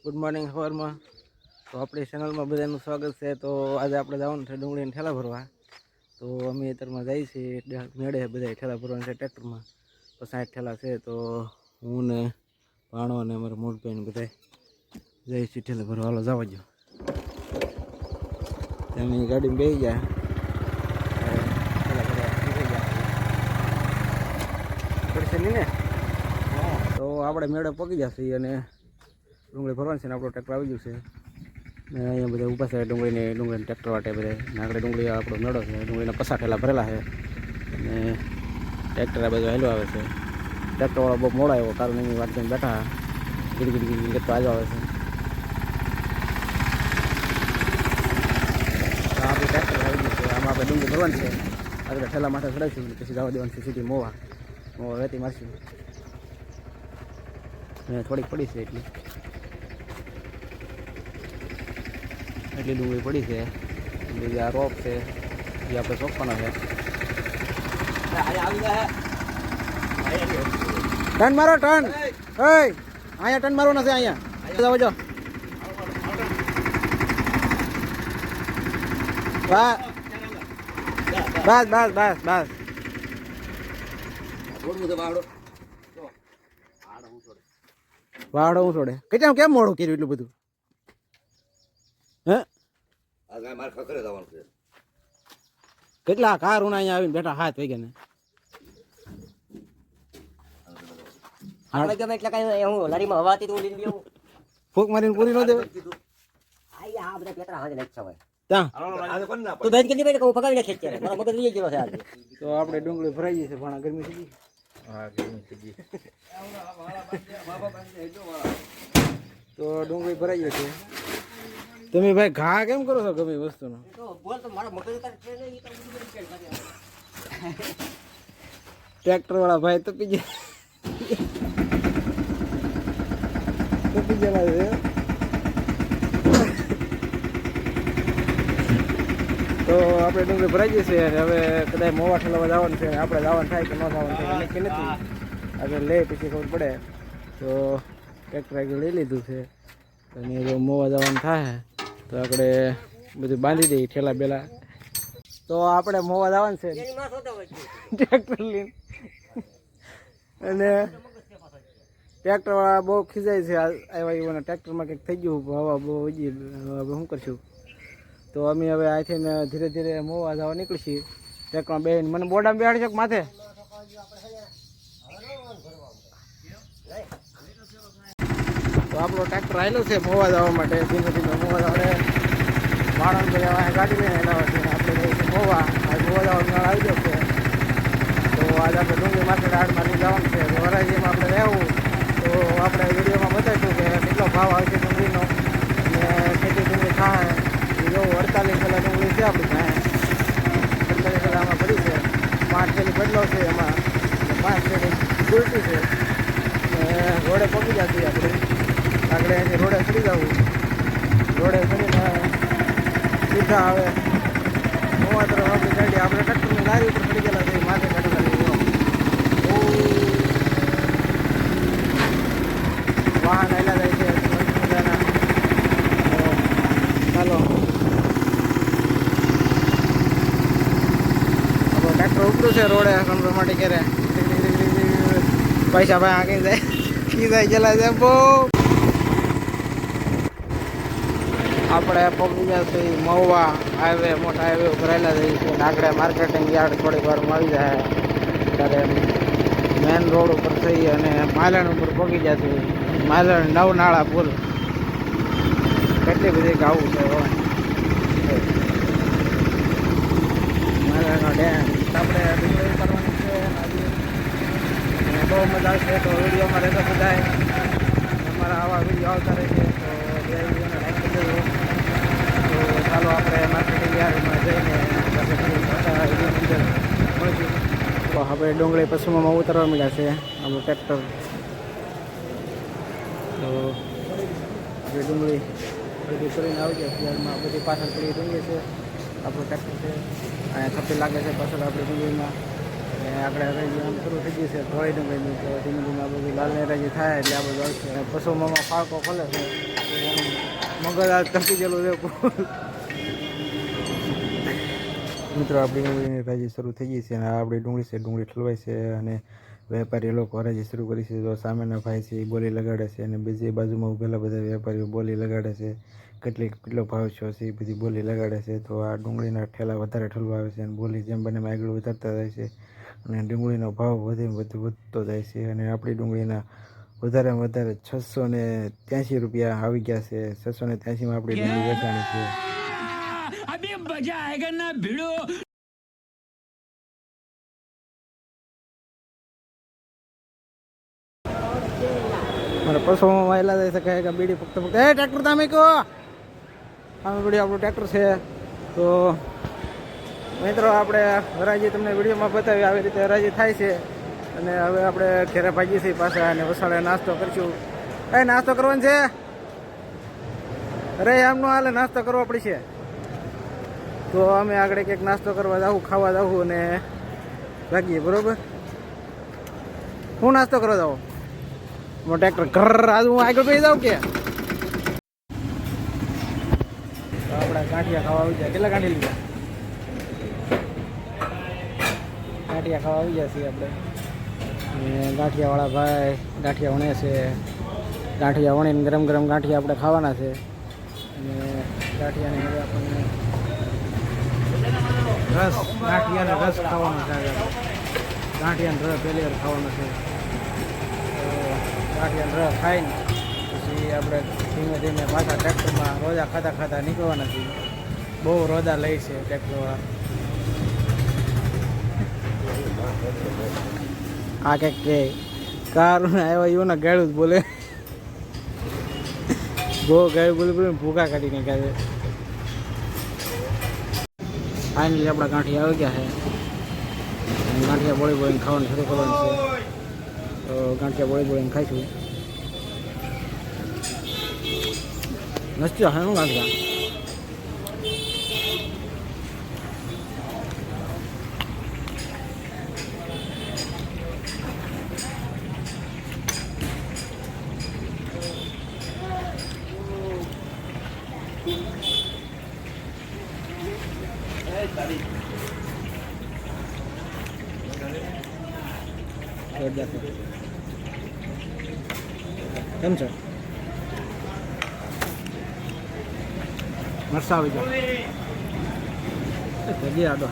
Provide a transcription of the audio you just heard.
Good morning સવારમાં તો આપણી ચેનલમાં બધાનું સ્વાગત છે. તો આજે આપણે જવાનું છે ડુંગળીને ઠેલા ભરવા. તો અમે અત્યારમાં જઈએ છીએ. મેળે બધા ઠેલા ભરવાના છે ટ્રેક્ટરમાં. તો સાઠ ઠેલા છે. તો હું ને ભાણો અને અમારા મોટભાઈને બધા જઈએ છીએ ઠેલા ભરવા. હાલો, જવા જો એમની ગાડીમાં બે ગયા. પડશે નહીં ને? તો આપણે મેળે પગી જશે અને ડુંગળી ભરવાની છે ને આપણો ટ્રેક્ટર આવી ગયું છે. ને અહીંયા બધા ઊભા છે ડુંગળીને ડુંગળીને ટ્રેક્ટર વાટે બધા. આગળ ડુંગળી આપણો મેળો છે, ડુંગળીના પસા ઠેલા ભરેલા છે. અને ટ્રેક્ટર આ બધું હેલું આવે છે. ટ્રેક્ટરવાળો બહુ મોડો આવ્યો, કારણ એની વાત જોઈને બેઠા. ગીડી ગીડી ગીડી કરતો આજે આવે છે. આપણે ટ્રેક્ટર આવી ગયું છે. આમાં આપણે ડુંગળી ભરવાની છે. આગળ ઠેલા માથે ચડાવીશું પછી જવા દેવાનું છે સીધી મોવા. મોવા વેતી મારશું. થોડીક પડી છે એટલી. એટલી ડુંગળી પડી છે. બીજી આ રોપ છે. એ આપણે સોંપવાનો છે. ટન મારો ટન. હે અહીંયા ટન મારવાનો છે અહીંયા. જાવ જો બસ. બસ બસ બસ બસ. વાડો હું છોડે કેટલા કેમ મોડું કર્યું એટલું બધું? હે? કેટલા કાર ઉના અહીંયા આવીને બેઠા હાથ વાગ્યા ને આપણે ગમે એટલે કઈ હું લારીમાં હવાતી તો હું ફૂક મારીને પૂરી ન દેવાય આઈ આ બધા પેતરા તું બેન કેટલી હું નાખીશ મારો મગજ લઈ ગયો છે આજે. તો આપણે ડુંગળી ભરાઈ ગઈ છે પણ ગરમી થઈ ગઈ. તો ડુંગળી ભરાઈ ગયો છે તમે ભાઈ ઘા કેમ કરો છો ગમે વસ્તુનો. ટ્રેક્ટર વાળા ભાઈ તપી ગયા તપી ગયેલા છે. તો આપણે ડુંગળી ભરાઈ જશે અને હવે કદાચ મોવા ઠેલાવા જવાનું છે. આપણે જવાનું થાય કે ન જવાનું થાય નક્કી નથી. આગળ લે પછી ખબર પડે. તો ટ્રેક્ટર આગળ લઈ લીધું છે. અને જો મોવા જવાનું થાય. તો આપણે બધું બાંધી દઈએ ઠેલા બેલા. તો આપણે મોવા જવાનું છે. ટ્રેક્ટર લઈને. અને ટ્રેક્ટર વાળા બહુ ખીજાય છે. આવ્યા એવાના ટ્રેક્ટરમાં કંઈક થઈ ગયું હવા બહુ વજી હવે શું કરશું? તો અમે હવે અહીંથી ધીરે ધીરે મોવા જવા નીકળીશું. ટ્રેક્ટરમાં બેન મને બોડામાં બેહાડી છે કે માથે? આપણો ટ્રેક્ટર આવેલો છે, મોવા જવા માટે. ધીમે ધીમે મોવા જવા માણસ બધા વાંહે ગાડી લઈને એના વચ્ચે આપણે જઈએ છીએ મોવા. આ મોવા જવા મેળ આવી ગયો છે. તો આજે આપણે ડુંગળી માર્કેટ આડમાં જવાનું છે. વરાજીમાં આપણે રહેવું. તો આપણે વિડીયોમાં બતાવીશું કે કેટલો ભાવ આવશે છે ડુંગળીનો. અને ખેતી ડુંગળી થાય એ અડતાલીસ કલાક ડુંગળી છે આપણી પાસે. અડતાલીસ કિલો આમાં પડી છે. પાંચ થેલી બદલો છે એમાં. પાંચ થેલી ઉલટી છે. ઘોડે પગી જતી આપણે. આગળ એની રોડે ચડી જવું. રોડે ચડીને સીધા આવે મોવા તરફ આપણી ગાડી આપણે ટ્રેક્ટરની લારી ઉપર ચડી ગયેલા છે માથે જો. વાહન આવેલા જાય છે. ચાલો ટ્રેક્ટર ઉપડ્યું છે રોડે. કંટ્રોલ માટે કરે પૈસા ભાઈ આગળ જાય. જાય ગયેલા જાય. બહુ. આપણે પગી ગયા છે મહુવા હાઈવે, મોટા હાઈવે ભરાયેલા જઈએ છીએ આગળ માર્કેટિંગ યાર્ડ થોડીક વારમાં આવી જાય. ત્યારે મેન રોડ ઉપર થઈ અને માલણ ઉપર પગી છે. માલણ નવનાળા પુલ. કેટલી બધી ગાવું છે માલણનો ડેમ. આપણે ઉતારવાની છે બહુ મજા આવશે તો વિડીયોમાં રહેતો બધા અમારા આવા વીડિયો આવતા રહે છે તો લાઈક કરી દેજો ચાલો આપણે માર્કેટિંગ યાર્ડમાં જઈને તો હવે ડુંગળી પશુમાં ઉતરવા મળ્યા છે આપણું ટ્રેક્ટર તો જે ડુંગળી બધી કરીને આવી ગયા યાર્ડમાં બધી પાછળ પડી ડુંગળી છે, આપણું ટ્રેક્ટર છે. અહીંયા થપ્પી લાગે છે પાછળ આપણી ડુંગળીમાં. આપણે હરાજી આમ શરૂ થઈ ગયું છે, ધોળી ડુંગળીની, તો ધીમે ધીમે આ બધું લાલ હરાજી થાય એટલે આ બધું આવશે. પશુમાં ફાળકો ખોલે છે. મગજ આ તપી ગયેલું છે. મિત્રો, આપણી ડુંગળીની હરાજી શરૂ થઈ ગઈ છે અને આપણી ડુંગળી છે, ડુંગળી ઠલવાય છે અને વેપારી લોકો હરાજી શરૂ કરી છે. તો સામેના ભાઈ છે એ બોલી લગાડે છે અને બીજી બાજુમાં ઉભેલા બધા વેપારીઓ બોલી લગાડે છે કેટલી કેટલો ભાવ છે એ બધી બોલી લગાડે છે. તો આ ડુંગળીના ઠેલા વધારે ઠલવા આવે છે અને બોલી જેમ બને આગળ વધારતા જાય છે અને ડુંગળીનો ભાવ વધે વધુ વધતો જાય છે. અને આપણી ડુંગળીના વધારેમાં વધારે છસો ને ત્યાંસી રૂપિયા આવી ગયા છે. છસો ને ત્યાંસીમાં આપણી ડુંગળી વેચાણી છે. ટાઈગરના ભીડો મારા વાયલા જાય થઈ શકે કે બીડી ફક્ત ફક્ત. એ ટ્રેક્ટર તમે કહો. અમે બીડી આપણું ટ્રેક્ટર છે. તો મિત્રો, આપણે હરાજી તમને વિડીયોમાં બતાવી આવી રીતે હરાજી થાય છે. અને હવે આપણે ઘેરે ભાગી છીએ પાછા અને વસાડે નાસ્તો કરીશું. એ નાસ્તો કરવાનો છે? અરે એમનો હાલે નાસ્તો કરવો પડશે તો અમે આગળ કંઈક નાસ્તો કરવા જાવું ખાવા જાવું અને લાગીએ, બરોબર? હું નાસ્તો કરવા જાઉં? હું ટ્રેક્ટર ઘર આજ, હું આગળ પડી જાઉં કે? આપણે ગાંઠિયા ખાવા આવી જાય કેટલા ગાંઠી લીધા? ગાંઠિયા ખાવા આવી ગયા છીએ આપણે. ગાંઠિયાવાળા ભાઈ, ગાંઠિયા વણે છે. ગાંઠિયા વણીને ગરમ ગરમ ગાંઠિયા આપણે ખાવાના છે. અને ગાંઠિયાને હવે આપણને રસ, ગાંઠિયાને રસ ખાવાનો છે ગાંઠિયાને રસ પહેલી વાર ખાવાનો છે. ગાંઠિયાનો રસ ખાઈને પછી આપણે ધીમે ધીમે પાછા ટ્રેક્ટરમાં રોજા ખાતા ખાતા નીકળવાના છીએ. બહુ રોજા લે છે ટ્રેક્ટરવાળા. આ કંઈક કે કારું આવ્યો એવું ગાળું જ બોલે. બહુ ગાળું બોલે બોલે ભૂકા કાઢી નીકળે ફાઇનલી આપણા ગાંઠિયા આવી ગયા છે. ગાંઠિયા બોળી બોળીને ખાવાનું શરૂ કરવાનું છે. તો ગાંઠિયા બોળી બોળીને ખાઈશું. નસ્તી હે હું ગાંઠિયા? જોરદાર છે. કેમ છે? મરસા આવી જાવ જગ્યા આડો.